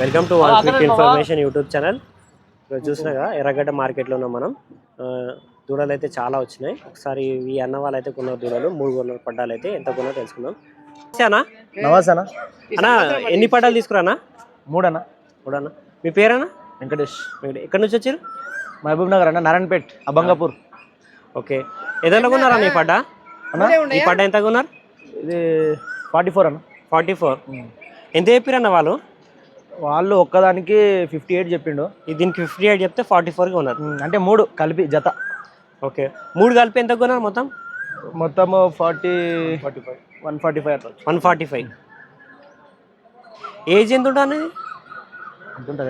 Welcome to one quick information YouTube channel. ఇక్కడ చూసినా కదా ఎర్రగడ్డ మార్కెట్లో ఉన్నాం మనం. దూడలు అయితే చాలా వచ్చినాయి. ఒకసారి ఈ అన్న వాళ్ళు అయితే కొన్న దూడలు. మూడు కొన్న పడ్డాలు అయితే ఎంత కొన్నా తెలుసుకుందాం. అన్నా. నమస్తే అన్న. అన్నా ఎన్ని పడ్డాలు తీసుకురానా మూడన్న. మూడన్నా. మీ పేరేనా వెంకటేష్. ఎక్కడి నుంచి వచ్చారు మహబూబ్ నగర్ అన్న నారాయణపేట్ అబంగాపూర్ ఓకే. ఏదైనా కొన్నారా నీ పడ్డ? అన్న? ఈ పడ్డ ఎంత కొన్నారు? ఇది ఫార్టీ ఫోర్ అన్న. Forty four. ఎంత చెప్పారన్న వాళ్ళు? వాళ్ళు ఒక్కదానికి ఫిఫ్టీ ఎయిట్ చెప్పిండు. ఇది దీనికి ఫిఫ్టీ ఎయిట్ చెప్తే ఫార్టీ ఫోర్కి ఉన్నారు అంటే మూడు కలిపి జత. ఓకే. మూడు కలిపి ఎంత కొన్నారు మొత్తం? మొత్తం forty forty five one forty five అట్లా వన్ ఫార్టీ ఫైవ్. ఏజ్ ఎంత ఉంటుంది.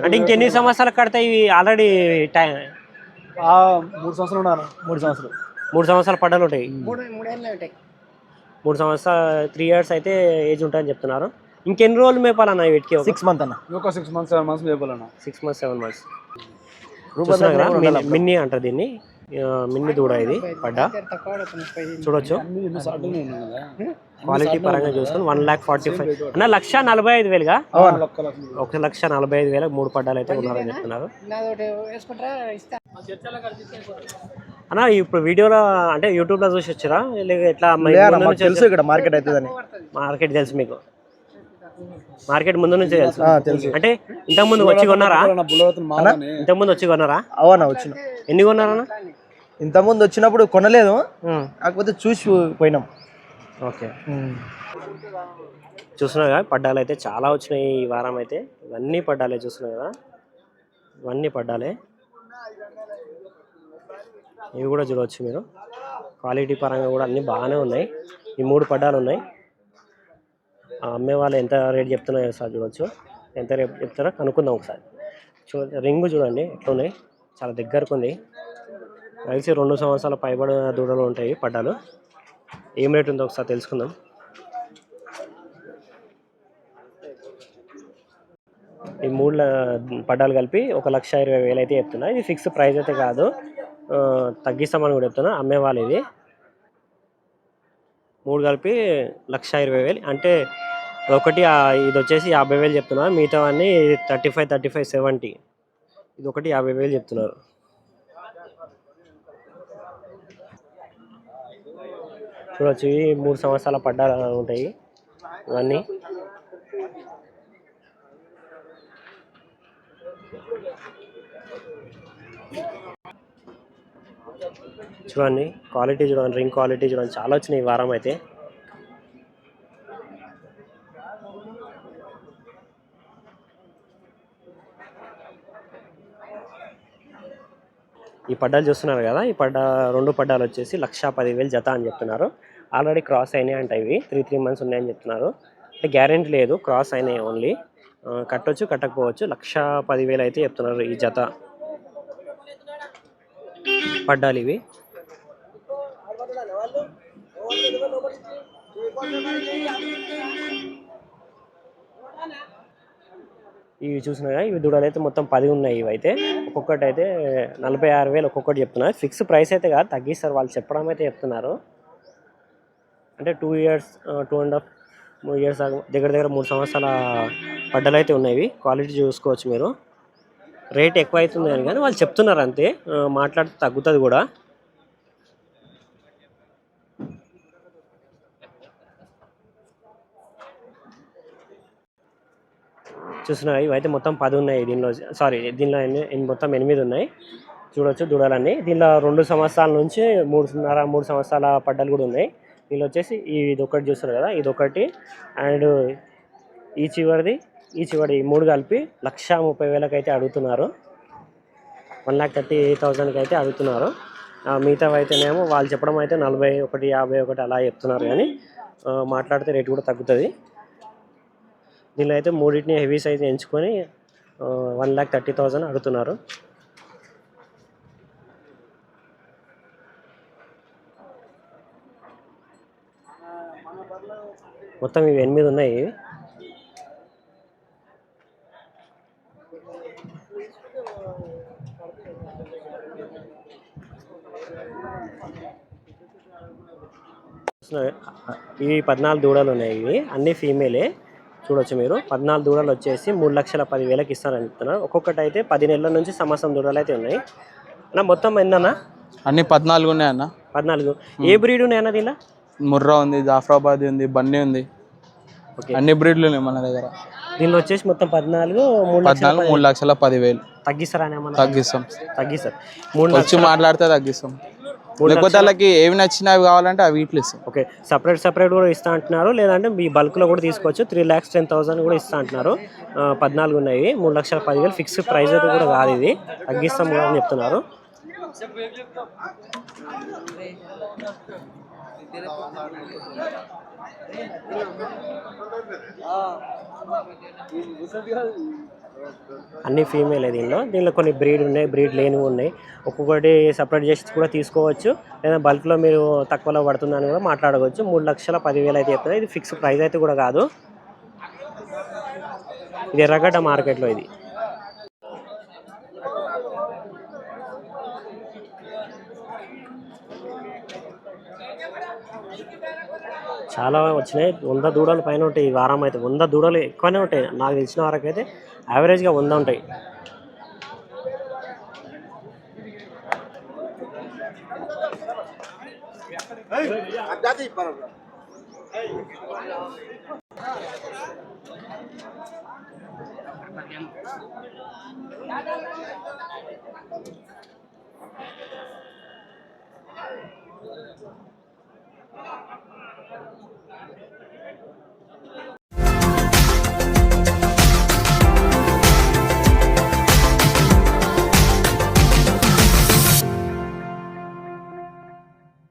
అంటే ఇంకెన్ని సంవత్సరాలు కడతాయి ఇవి ఆల్రెడీ టైం? ఆ, మూడు సంవత్సరాలు ఉన్నారు. మూడు సంవత్సరాలు. మూడు సంవత్సరాలు పడ్డలు ఉంటాయి. మూడు మూడేళ్ళు ఉంటాయి. మూడు సంవత్సరాలు త్రీ ఇయర్స్ అయితే ఏజ్ ఉంటుందని చెప్తున్నారు. ఇంకెన్ని రోజులు మేపాలన్న వీటికి సిక్స్ మంత్ అన్న. ఒక సిక్స్ మంత్స్ సెవెన్ మంత్స్ చెప్పాలన్న సిక్స్ మంత్స్ సెవెన్ మంత్స్. మిన్ని అంటారు దీన్ని. మిన్ని దూడ ఇది పడ్డా. చూడొచ్చు. క్వాలిటీ పరంగా చూసుకొని వన్ ల్యాక్ ఫార్టీ ఫైవ్ అన్న లక్ష నలభై ఐదు వేలుగా? ఒక లక్ష నలభై ఐదు వేలకు మూడు పడ్డాలు అయితే ఉన్నారని చెప్తున్నారు. అన్న ఇప్పుడు వీడియోలో అంటే యూట్యూబ్లో చూసి వచ్చారా? లేక ఎట్లా? మార్కెట్ అవుతుందని. మార్కెట్ తెలుసు మీకు. మార్కెట్ ముందు నుంచి తెలుసు. అంటే ఇంతకు ముందు వచ్చి కొన్నారా? ఇంతకు ముందు వచ్చి కొన్నారా? అవునా వచ్చిన. ఎన్ని కొన్నారన్న ఇంతకుముందు వచ్చినప్పుడు కొనలేదు. కాకపోతే చూసి పోయినాం. ఓకే. చూస్తున్నా కదా పడ్డాలు అయితే చాలా వచ్చినాయి ఈ వారం అయితే. ఇవన్నీ పడ్డాలే చూస్తున్నా కదా. ఇవన్నీ పడ్డాలే. ఇవి కూడా చూడవచ్చు మీరు. క్వాలిటీ పరంగా కూడా అన్నీ బాగానే ఉన్నాయి. ఈ మూడు పడ్డాలు ఉన్నాయి. అమ్మే వాళ్ళు ఎంత రేట్ చెప్తున్నారో ఒకసారి చూడవచ్చు ఎంత రేట్ చెప్తారో కనుక్కుందాం ఒకసారి. చూ రింగు చూడండి ఎట్లా ఉన్నాయి? చాలా దగ్గరకు ఉంది. కలిసి రెండు సంవత్సరాల పైబడిన దూడలు ఉంటాయి పడ్డాలు. ఏం రేట్ ఉందో ఒకసారి తెలుసుకుందాం. ఈ మూడు పడ్డాలు కలిపి ఒక లక్ష ఇరవై వేలు అయితే చెప్తున్నా. ఇది ఫిక్స్ ప్రైస్ అయితే కాదు. తగ్గిస్తామని కూడా చెప్తున్నా. అమ్మేవాళ్ళు ఇది మూడు కలిపి లక్ష ఇరవై వేలు. అంటే ఒకటి ఇది వచ్చేసి యాభై వేలు చెప్తున్నారు. మిగతావన్నీ thirty five thirty five seventy. ఇది ఒకటి యాభై వేలు చెప్తున్నారు. చూడొచ్చు ఇవి మూడు సంవత్సరాల పడ్డా ఉంటాయి. ఇవన్నీ. చూడండి క్వాలిటీ చూడండి రింగ్ క్వాలిటీ చూడండి చాలా వచ్చినాయి ఈ వారం అయితే. ఈ పడ్డాలు చూస్తున్నారు కదా ఈ పడ్డ రెండు పడ్డాలు వచ్చేసి లక్ష పదివేలు జత అని చెప్తున్నారు. ఆల్రెడీ క్రాస్ అయినాయి అంట ఇవి త్రీ త్రీ మంత్స్ ఉన్నాయని చెప్తున్నారు. అంటే గ్యారెంటీ లేదు క్రాస్ అయినాయి ఓన్లీ కట్టొచ్చు కట్టకపోవచ్చు లక్ష పదివేలు అయితే చెప్తున్నారు ఈ జత. పడ్డాలు ఇవి. ఇవి చూసినా ఇవి దూడలు అయితే మొత్తం పది ఉన్నాయి ఇవి అయితే. ఒక్కొక్కటి అయితే నలభై ఆరు వేలు ఒక్కొక్కటి చెప్తున్నారు. ఫిక్స్ ప్రైస్ అయితే కాదు తగ్గిస్తారు వాళ్ళు చెప్పడం అయితే చెప్తున్నారు. అంటే two years two and half మూడు ఇయర్స్ దగ్గర దగ్గర మూడు సంవత్సరాల పడ్డలు అయితే ఉన్నాయి క్వాలిటీ చూసుకోవచ్చు మీరు. రేట్ ఎక్కువ అవుతుంది అని కానీ వాళ్ళు చెప్తున్నారు అంతే. మాట్లాడితే తగ్గుతుంది కూడా. చూస్తున్నా ఇవైతే మొత్తం పది ఉన్నాయి దీనిలో. సారీ దీనిలో మొత్తం ఎనిమిది ఉన్నాయి. చూడొచ్చు దూడలన్నీ దీనిలో రెండు సంవత్సరాల నుంచి మూడున్నర మూడు సంవత్సరాల పడ్డలు కూడా ఉన్నాయి. దీనిలో వచ్చేసి ఇది ఒకటి చూస్తారు కదా ఇది ఒకటి. అండ్ ఈ చివరిది ఈ చివరి మూడు కలిపి లక్ష ముప్పై వేలకు అయితే అడుగుతున్నారు. వన్ ల్యాక్ థర్టీ థౌజండ్కి అయితే అడుగుతున్నారు. ఆ, మిగతావి అయితేనేమో వాళ్ళు చెప్పడం అయితే నలభై ఒకటి యాభై ఒకటి అలా చెప్తున్నారు కానీ మాట్లాడితే రేటు కూడా తగ్గుతుంది. దీనిలో అయితే మూడింటిని హెవీ సైజ్ ఎంచుకొని వన్ ల్యాక్ థర్టీ థౌజండ్ అడుగుతున్నారు. మొత్తం ఇవి ఎనిమిది ఉన్నాయి. ఇవి పద్నాలుగు దూడలు ఉన్నాయి ఇవి. అన్ని ఫీమేలే. చూడొచ్చు మీరు. పద్నాలుగు దూడలు వచ్చేసి మూడు లక్షల పది వేలకు ఇస్తారని చెప్తున్నారు ఒక్కొక్కటి అయితే పది నెలల నుంచి సంవత్సరం దూడలు అయితే ఉన్నాయి. అన్న మొత్తం ఎన్నన్నా? అన్ని పద్నాలుగు ఉన్నాయి అన్న. పద్నాలుగు. ఏ బ్రీడ్ ఉన్నాయన్న దీనిలో ముర్రా ఉంది జాఫరాబాద్ ఉంది బన్నీ ఉంది. ఓకే. అన్ని బ్రీడ్లు ఉన్నాయి మన దగ్గర. దీనిలో వచ్చేసి మొత్తం పద్నాలుగు మూడు లక్షల పద్నాలుగు మూడు లక్షల పదివేలు. తగ్గిస్తారా తగ్గిస్తాం. తగ్గిస్తారు. మూడు వచ్చి మాట్లాడితే తగ్గిస్తాం. లేకపోతే వాళ్ళకి ఏవి నచ్చినవి కావాలంటే అవి వీటిలో ఇస్తాం. ఓకే సపరేట్ సపరేట్ కూడా ఇస్తా అంటున్నారు. లేదంటే మీ బల్క్లో కూడా తీసుకోవచ్చు. త్రీ ల్యాక్స్ టెన్ థౌసండ్ కూడా ఇస్తా అంటున్నారు. ఆ, పద్నాలుగు ఉన్నాయి. మూడు లక్షల పదివేలు ఫిక్స్డ్ ప్రైస్ అయితే కూడా కాదు ఇది. తగ్గిస్తాం కూడా అని చెప్తున్నారు. అన్ని ఫీమేలే దీనిలో. దీనిలో కొన్ని బ్రీడ్ ఉన్నాయి బ్రీడ్ లేనివి ఉన్నాయి. ఒక్కొక్కటి సపరేట్ చేసి కూడా తీసుకోవచ్చు. లేదా బల్క్లో మీరు తక్కువలో పడుతుందని కూడా మాట్లాడవచ్చు. మూడు లక్షల పదివేలు అయితే చెప్తుంది ఇది ఫిక్స్ ప్రైస్ అయితే కూడా కాదు. ఇది ఎర్రగడ్డ మార్కెట్లో ఇది. చాలా వచ్చినాయి. వంద దూడలు పైన ఉంటాయి ఈ వారం అయితే. వంద దూడలు ఎక్కువనే ఉంటాయి. నాకు తెలిసిన వరకు అయితే యావరేజ్గా వంద ఉంటాయి.